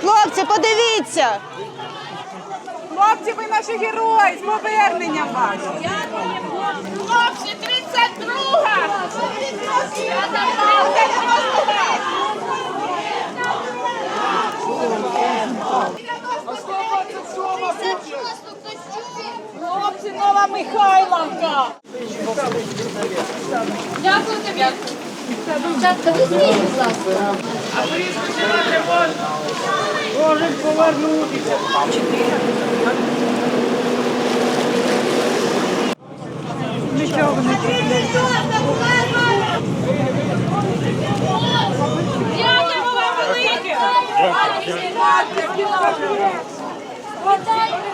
Хлопці, подивіться! Хлопці, ви наші герої з поверненням вас. Хлопці, 32-га! Хлопці, нова Михайловка. Дякую тобі. Дівчатка, візьміть, будь ласка. Дякуємо вам велике! Вітаю!